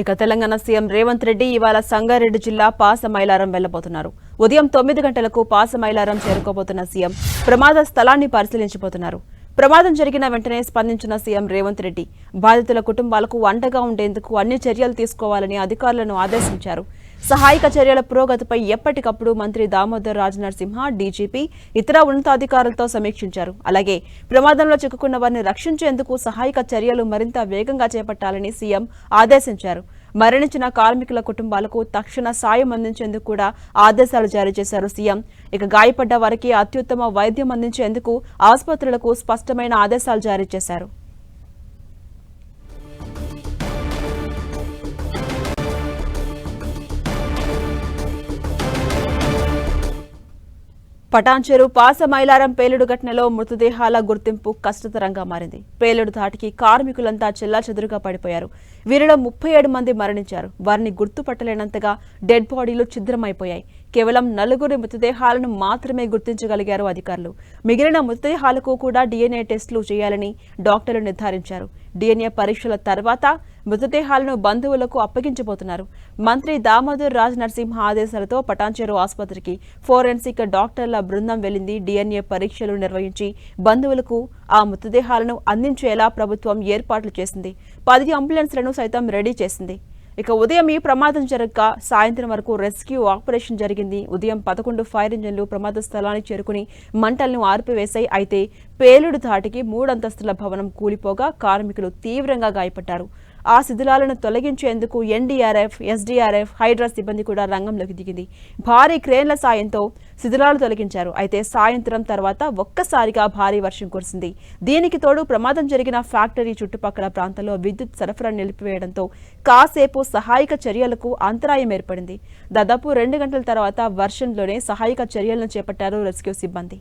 ఇక తెలంగాణ సీఎం రేవంత్ రెడ్డి ఇవాళ సంగారెడ్డి జిల్లా పాసమైలారం వెళ్ళబోతున్నారు ఉదయం తొమ్మిది గంటలకు పాసమైలారం చేరుకోబోతున్న సీఎం ప్రమాద స్థలాన్ని పరిశీలించబోతున్నారు ప్రమాదం జరిగిన వెంటనే స్పందించిన సీఎం రేవంత్ రెడ్డి బాధితుల కుటుంబాలకు అండగా ఉండేందుకు అన్ని చర్యలు తీసుకోవాలని అధికారులను ఆదేశించారు. సహాయక చర్యల పురోగతిపై ఎప్పటికప్పుడు మంత్రి దామోదర్ రాజ్ నరసింహ డీజీపీ ఇతర ఉన్నతాధికారులతో సమీక్షించారు. అలాగే ప్రమాదంలో చిక్కుకున్న వారిని రక్షించేందుకు సహాయక చర్యలు మరింత వేగంగా చేపట్టాలని సీఎం ఆదేశించారు. మరణించిన కార్మికుల కుటుంబాలకు తక్షణ సాయం అందించేందుకు కూడా ఆదేశాలు జారీ చేశారు సీఎం. ఇక గాయపడ్డ వారికి అత్యుత్తమ వైద్యం అందించేందుకు ఆసుపత్రులకు స్పష్టమైన ఆదేశాలు జారీ చేశారు. పటాన్చెరు పాస మైలారం పేలుడు ఘటనలో మృతదేహాల గుర్తింపు కష్టతరంగా మారింది. పేలుడు ధాటికి కార్మికులంతా చెల్లాచెదురుగా పడిపోయారు. వీరిలో ముప్పై ఏడు మంది మరణించారు. వారిని గుర్తుపట్టలేనంతగా డెడ్ బాడీలు ఛిద్రమైపోయాయి. కేవలం నలుగురి మృతదేహాలను మాత్రమే గుర్తించగలిగారు అధికారులు. మిగిలిన మృతదేహాలకు కూడా డిఎన్ఏ టెస్టులు చేయాలని డాక్టర్లు నిర్ధారించారు. డిఎన్ఏ పరీక్షల తర్వాత మృతదేహాలను బంధువులకు అప్పగించబోతున్నారు. మంత్రి దామోదర్ రాజ్ నరసింహ ఆదేశాలతో పటాన్చెరు ఆసుపత్రికి ఫోరెన్సిక్ డాక్టర్ల బృందం వెళ్ళింది డిఎన్ఏ పరీక్షలు నిర్వహించి బంధువులకు ఆ మృతదేహాలను అందించేలా ప్రభుత్వం ఏర్పాట్లు చేసింది. పది అంబులెన్స్లను సైతం రెడీ చేసింది. ఇక ఉదయం ఈ ప్రమాదం జరగక సాయంత్రం వరకు రెస్క్యూ ఆపరేషన్ జరిగింది. ఉదయం పదకొండు ఫైర్ ఇంజన్లు ప్రమాద స్థలానికి చేరుకుని మంటలను ఆర్పివేశాయి. అయితే పేలుడు ధాటికి మూడంతస్తుల భవనం కూలిపోగా కార్మికులు తీవ్రంగా గాయపడ్డారు. ఆ శిథిలాలను తొలగించేందుకు ఎన్డీఆర్ఎఫ్ ఎస్డీఆర్ఎఫ్ హైడ్రా సిబ్బంది కూడా రంగంలోకి దిగింది. భారీ క్రేన్ల సాయంతో శిథిలాలు తొలగించారు. అయితే సాయంత్రం తర్వాత ఒక్కసారిగా భారీ వర్షం కురిసింది. దీనికి తోడు ప్రమాదం జరిగిన ఫ్యాక్టరీ చుట్టుపక్కల ప్రాంతంలో విద్యుత్ సరఫరా నిలిపివేయడంతో కాసేపు సహాయక చర్యలకు అంతరాయం ఏర్పడింది. దాదాపు రెండు గంటల తర్వాత వర్షంలోనే సహాయక చర్యలను చేపట్టారు రెస్క్యూ సిబ్బంది.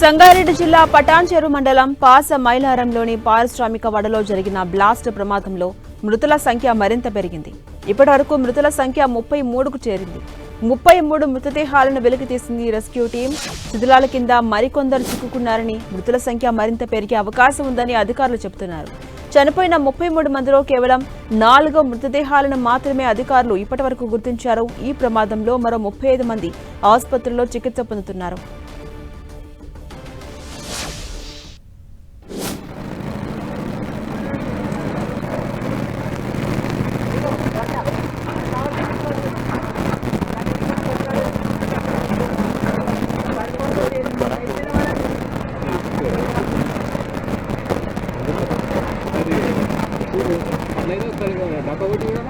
సంగారెడ్డి జిల్లా పటాన్చెరు మండలం పాస మైలారంలోని పారిశ్రామిక వడలో జరిగిన బ్లాస్ట్ ప్రమాదంలో మృతుల సంఖ్య మరింత పెరిగింది. ఇప్పటి వరకు మృతుల సంఖ్య ముప్పై మూడుకు చేరింది. ముప్పై మూడు మృతదేహాలను వెలికి తీసింది రెస్క్యూ టీం. శిథిలాల కింద మరికొందరు చిక్కుకున్నారని మృతుల సంఖ్య మరింత పెరిగే అవకాశం ఉందని అధికారులు చెబుతున్నారు. చనిపోయిన ముప్పై మూడు మందిలో కేవలం నాలుగు మృతదేహాలను మాత్రమే అధికారులు ఇప్పటివరకు గుర్తించారు. ఈ ప్రమాదంలో మరో ముప్పై ఐదు మంది ఆసుపత్రుల్లో చికిత్స పొందుతున్నారు అట్లయితే ఒకసారి డబ్బా కొట్టి కూడా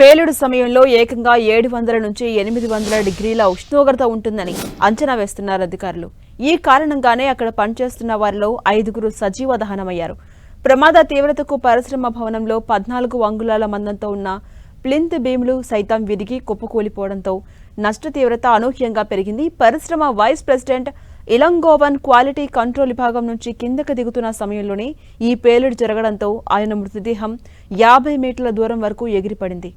పేలుడు సమయంలో ఏకంగా ఏడు వందల నుంచి ఎనిమిది వందల డిగ్రీల ఉష్ణోగ్రత ఉంటుందని అంచనా వేస్తున్నారు అధికారులు. ఈ కారణంగానే అక్కడ పనిచేస్తున్న వారిలో ఐదుగురు సజీవ దహనమయ్యారు. ప్రమాద తీవ్రతకు పరిశ్రమ భవనంలో పద్నాలుగు అంగుళాల మందంతో ఉన్న ప్లింత్ బీమ్లు సైతం విరిగి కుప్పకూలిపోవడంతో నష్ట తీవ్రత అనూహ్యంగా పెరిగింది. పరిశ్రమ vice president Ilangovan quality control విభాగం నుంచి కిందకు దిగుతున్న సమయంలోనే ఈ పేలుడు జరగడంతో ఆయన మృతదేహం యాభై మీటర్ల దూరం వరకు ఎగిరిపడింది.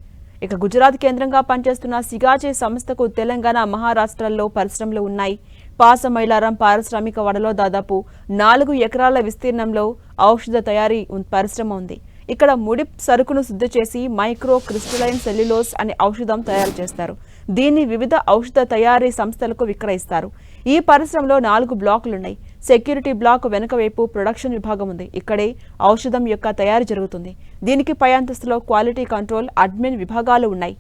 ఇక గుజరాత్ కేంద్రంగా పనిచేస్తున్న సిగాచే సంస్థకు తెలంగాణ మహారాష్ట్రల్లో పరిశ్రమలు ఉన్నాయి. పాసమైలారం పారిశ్రామిక వడలో దాదాపు నాలుగు ఎకరాల విస్తీర్ణంలో ఔషధ తయారీ పరిశ్రమ ఉంది. ఇక్కడ ముడి సరుకును శుద్ధి చేసి మైక్రో క్రిస్టలైన్ సెల్యులోస్ అనే ఔషధం తయారు చేస్తారు. దీన్ని వివిధ ఔషధ తయారీ సంస్థలకు విక్రయిస్తారు. ఈ పరిశ్రమలో నాలుగు బ్లాకులున్నాయి. సెక్యూరిటీ బ్లాక్ వెనుక వైపు ప్రొడక్షన్ విభాగం ఉంది. ఇక్కడే ఔషధం యొక్క తయారీ జరుగుతుంది. దీనికి పై అంతస్తులో క్వాలిటీ కంట్రోల్ అడ్మిన్ విభాగాలు ఉన్నాయి.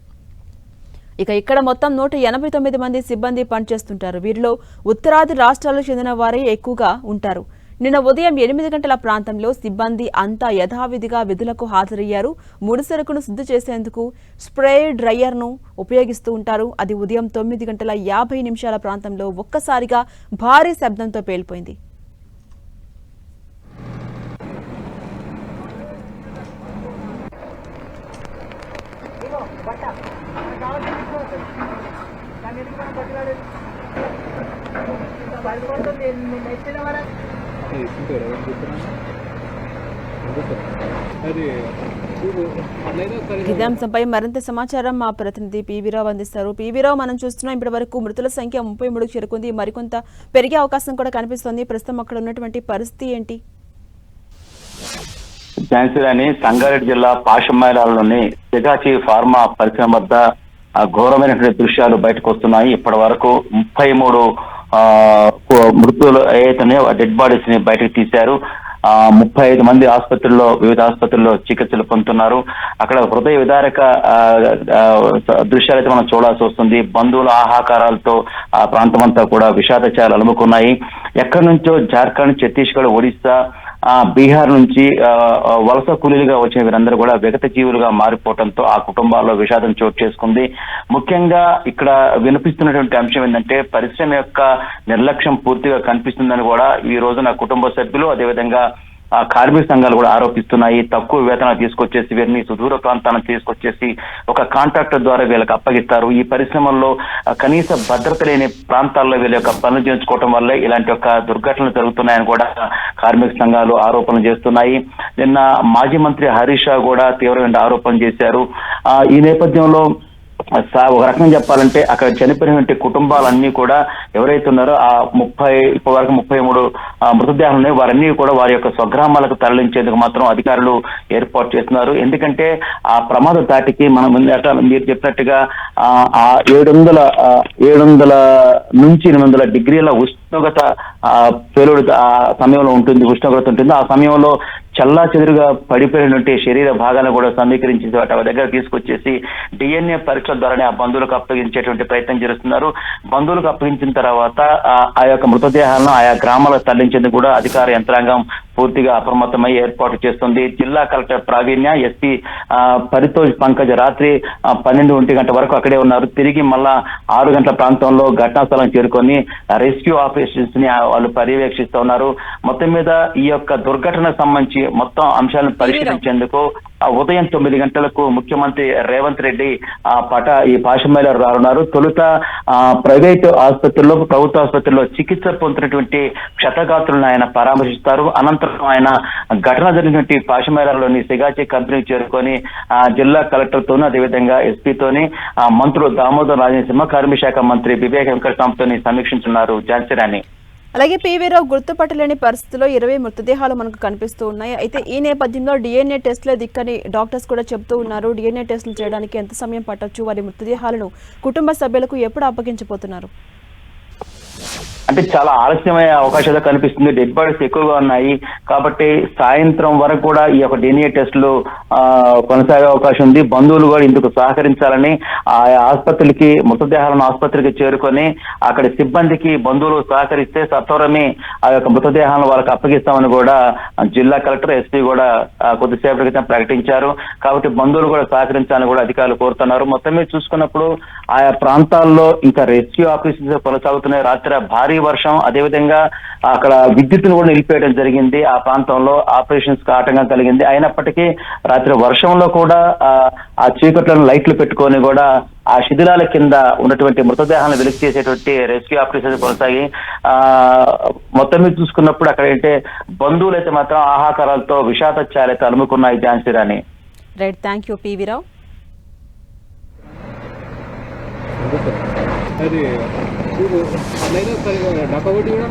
ఇక ఇక్కడ మొత్తం నూట ఎనభై తొమ్మిది మంది సిబ్బంది పనిచేస్తుంటారు. వీరిలో ఉత్తరాది రాష్ట్రాలకు చెందిన వారే ఎక్కువగా ఉంటారు. నిన్న ఉదయం ఎనిమిది గంటల ప్రాంతంలో సిబ్బంది అంతా యథావిధిగా విధులకు హాజరయ్యారు. ముడిసరుకును శుద్ధి చేసేందుకు స్ప్రే డ్రయర్ను ఉపయోగిస్తూ ఉంటారు. అది ఉదయం తొమ్మిది గంటల యాభై నిమిషాల ప్రాంతంలో ఒక్కసారిగా భారీ శబ్దంతో పేలిపోయింది. బయటపడుతుంది వరకు ఇదే అంశంపై మరింత సమాచారం మా ప్రతినిధి పీవీరావు అందిస్తారు. పీవీరావు మనం చూస్తున్నాం ఇప్పటి వరకు మృతుల సంఖ్య ముప్పై మూడుకు చేరుకుంది. మరికొంత పెరిగే అవకాశం కూడా కనిపిస్తోంది. ప్రస్తుతం అక్కడ ఉన్నటువంటి పరిస్థితి ఏంటి? ఝాన్సీలోని సంగారెడ్డి జిల్లా పాషమైలాలోని సిగాచి ఫార్మా పరిశ్రమ వద్ద ఆ, ఘోరమైనటువంటి దృశ్యాలు బయటకు వస్తున్నాయి. ఇప్పటి వరకు ముప్పై మూడు ఆ, మృతులు డెడ్ బాడీస్ని బయటకు తీశారు. ఆ ముప్పై ఐదు మంది ఆసుపత్రుల్లో వివిధ ఆసుపత్రుల్లో చికిత్సలు పొందుతున్నారు. అక్కడ హృదయ విదారక దృశ్యాలు అయితే మనం చూడాల్సి వస్తుంది. బంధువుల ఆహాకారాలతో ఆ ప్రాంతం అంతా కూడా విషాదచాలు అలుముకున్నాయి. ఎక్కడి నుంచో జార్ఖండ్ ఛత్తీస్గఢ్ ఒడిస్సా బీహార్ నుంచి వలస కూలీలుగా వచ్చిన వీరందరూ కూడా విగత జీవులుగా మారిపోవడంతో ఆ కుటుంబాల్లో విషాదం చోటు చేసుకుంది. ముఖ్యంగా ఇక్కడ వినిపిస్తున్నటువంటి అంశం ఏంటంటే పరిశ్రమ యొక్క నిర్లక్ష్యం పూర్తిగా కనిపిస్తుందని కూడా ఈ రోజున కుటుంబ సభ్యులు అదేవిధంగా కార్మిక సంఘాలు కూడా ఆరోపిస్తున్నాయి. తక్కువ వేతనాలు తీసుకొచ్చేసి వీరిని సుదూర ప్రాంతాలను తీసుకొచ్చేసి ఒక కాంట్రాక్టర్ ద్వారా వీళ్ళకి అప్పగిస్తారు. ఈ పరిశ్రమల్లో కనీస భద్రత లేని ప్రాంతాల్లో వీళ్ళ యొక్క పనులు చేయించుకోవటం వల్ల ఇలాంటి ఒక దుర్ఘటనలు జరుగుతున్నాయని కూడా కార్మిక సంఘాలు ఆరోపణలు చేస్తున్నాయి. నిన్న మాజీ మంత్రి హరీష్ షా కూడా తీవ్రమైన ఆరోపణలు చేశారు. ఈ నేపథ్యంలో ఒక రకంగా చెప్పాలంటే అక్కడ చనిపోయినటువంటి కుటుంబాలన్నీ కూడా ఎవరైతే ఉన్నారో ఆ ముప్పై ఇప్పటి వరకు ముప్పై మూడు మృతదేహాలు ఉన్నాయి. వారన్నీ కూడా వారి యొక్క స్వగ్రామాలకు తరలించేందుకు మాత్రం అధికారులు ఏర్పాటు చేస్తున్నారు. ఎందుకంటే ఆ ప్రమాద దాటికి మనం ముందట మీరు చెప్పినట్టుగా ఆ, ఏడు వందల ఏడు వందల నుంచి ఎనిమిది వందల డిగ్రీల ఉష్ణోగ్రత ఆ, పేలుడు ఆ సమయంలో ఉంటుంది ఉష్ణోగ్రత ఉంటుంది. ఆ సమయంలో చల్లా చెదురుగా పడిపోయినటువంటి శరీర భాగాలను కూడా సమీకరించి వాటి దగ్గర తీసుకొచ్చేసి డిఎన్ఏ పరీక్షల ద్వారానే ఆ బంధువులకు అప్పగించేటువంటి ప్రయత్నం చేస్తున్నారు. బంధువులకు అప్పగించిన తర్వాత ఆ- ఆ యొక్క మృతదేహాలను ఆయా గ్రామాలకు తరలించేందుకు కూడా అధికార యంత్రాంగం పూర్తిగా అప్రమత్తమై ఏర్పాటు చేస్తుంది. జిల్లా కలెక్టర్ ప్రావీణ్య ఎస్పీ పరితోష్ పంకజ్ రాత్రి పన్నెండు ఒంటి గంట వరకు అక్కడే ఉన్నారు. తిరిగి మళ్ళా ఆరు గంటల ప్రాంతంలో ఘటనా స్థలం చేరుకొని రెస్క్యూ ఆపరేషన్స్ని వాళ్ళు పర్యవేక్షిస్తూ ఉన్నారు. మొత్తం మీద ఈ యొక్క దుర్ఘటనకు సంబంధించి మొత్తం అంశాలను పరిశీలించేందుకు ఉదయం తొమ్మిది గంటలకు ముఖ్యమంత్రి రేవంత్ రెడ్డి ఆ పట ఈ పాషమేల రానున్నారు తొలుత ఆ ప్రైవేటు ఆసుపత్రుల్లో ప్రభుత్వ ఆసుపత్రుల్లో చికిత్స పొందినటువంటి క్షతగాత్రులను ఆయన పరామర్శిస్తారు. అనంతరం ఆయన ఘటన జరిగినటువంటి పాషమేలలోని సిగాచి కంపెనీకి చేరుకొని ఆ జిల్లా కలెక్టర్తోనూ అదేవిధంగా ఎస్పీతోని ఆ మంత్రులు దామోదర్ రాజనసింహ కార్మిక శాఖ మంత్రి వివేక్ వెంకటరామ్తోని సమీక్షించున్నారు. ఝాన్సీరాణి అలాగే పీవీరావు గుర్తుపట్టలేని పరిస్థితిలో ఇరవై మృతదేహాలు మనకు కనిపిస్తూ ఉన్నాయి. అయితే ఈ నేపథ్యంలో డిఎన్ఏ టెస్టులే దిక్కని డాక్టర్స్ కూడా చెప్తూ ఉన్నారు. డిఎన్ఏ టెస్టులు చేయడానికి ఎంత సమయం పట్టొచ్చు? వారి మృతదేహాలను కుటుంబ సభ్యులకు ఎప్పుడు అప్పగించబోతున్నారు? అంటే చాలా ఆలస్యమయ్యే అవకాశాలు కనిపిస్తుంది. డెడ్ బాడీస్ ఎక్కువగా ఉన్నాయి. కాబట్టి సాయంత్రం వరకు కూడా ఈ యొక్క డిఎన్ఏ టెస్టులు కొనసాగే అవకాశం ఉంది. బంధువులు కూడా ఇందుకు సహకరించాలని ఆ ఆసుపత్రికి మృతదేహాలను ఆసుపత్రికి చేరుకొని అక్కడ సిబ్బందికి బంధువులు సహకరిస్తే సత్వరమే ఆ యొక్క మృతదేహాలను వాళ్ళకి అప్పగిస్తామని కూడా జిల్లా కలెక్టర్ ఎస్పీ కూడా కొద్దిసేపటి క్రితం ప్రకటించారు. కాబట్టి బంధువులు కూడా సహకరించాలని కూడా అధికారులు కోరుతున్నారు. మొత్తం మీద చూసుకున్నప్పుడు ఆయా ప్రాంతాల్లో ఇంకా రెస్క్యూ ఆఫీసర్స్ కొనసాగుతున్నాయి. రాత్రి భారీ వర్షం అదేవిధంగా అక్కడ విద్యుత్తును కూడా నిలిపేయడం జరిగింది. ఆ ప్రాంతంలో ఆపరేషన్స్కి ఆటంకం కలిగింది. అయినప్పటికీ రాత్రి వర్షంలో కూడా ఆ, చీకట్లను లైట్లు పెట్టుకొని కూడా ఆ శిథిలాల కింద ఉన్నటువంటి మృతదేహాలను వెలికి చేసేటువంటి రెస్క్యూ ఆపరేషన్స్ కొనసాగి ఆ మొత్తం మీద చూసుకున్నప్పుడు అక్కడ ఏంటంటే బంధువులు అయితే మాత్రం ఆహాకారాలతో విషాద ఛాయలైతే అలుముకున్నాయి Jhansi Rani right thank you P V Rao అది చూడు అట్లయితే డబ్బా కొట్టి కూడా